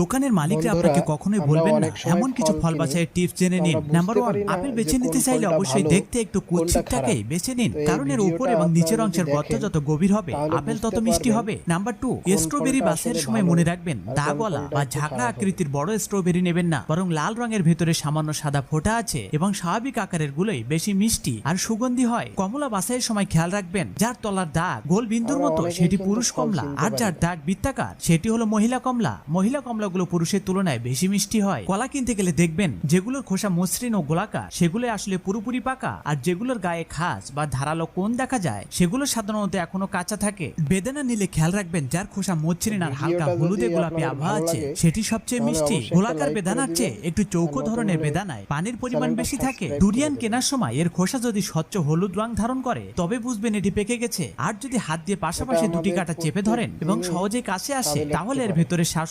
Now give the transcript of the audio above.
দোকানের মালিকরা আপনাকে কখনোই বলবেন না। এমন কিছু ফল বাছাইয়ের টিপস জেনে নিন। নাম্বার ওয়ান আপেল বেছে নিতে চাইলে অবশ্যই দেখতে একটু কোনটা বেছে নিন। কারণ এর উপর এবং নিচের অংশের গর্ত যত গভীর হবে আপেল তত মিষ্টি হবে। নাম্বার টু স্ট্রবেরি আসলে সময় মনে রাখবেন। দাগওয়ালা বা ঝাঁকড়া আকৃতির বড় স্ট্রবেরি নেবেন না। বরং লাল রঙের ভেতরে সামান্য সাদা ফোঁটা আছে এবং স্বাভাবিক আকারের গুলোই বেশি মিষ্টি আর সুগন্ধি হয়। কমলা বাছাইয়ের সময় খেয়াল রাখবেন যার তলার দাগ গোল বিন্দুর মতো সেটি পুরুষ কমলা আর যার দাগ বৃত্তাকার সেটি হলো মহিলা কমলা। মহিলা কমলাগুলো পুরুষের তুলনায় বেশি মিষ্টি হয়। কলা কিনতে গেলে দেখবেন যেগুলোর খোসা মসৃণ ও গোলাকার সেগুলো আসলে পুরোপুরি পাকা। আর যেগুলোর গায়ে খাস বা ধারালো কোন দেখা যায় সেগুলো সাধারণত এখনও কাঁচা থাকে। বেদানা নিলে খেয়াল রাখবেন যার খোসা মসৃণ আর হালকা হলুদে গোলাপি আভা আছে সেটি সবচেয়ে মিষ্টি। গোলাকার বেদানার চেয়ে একটু চৌকো ধরনের বেদানায় পানির পরিমাণ বেশি থাকে। ডুরিয়ান কেনার সময় এর খোসা যদি স্বচ্ছ হলুদ রং ধারণ করে তবে বুঝবেন এটি পেকে গেছে। আর যদি হাত দিয়ে পাশাপাশি দুটি কাটা চেপে ধরেন এবং সহজে কাছে আসে তাহলে এর ভেতরে শ্বাস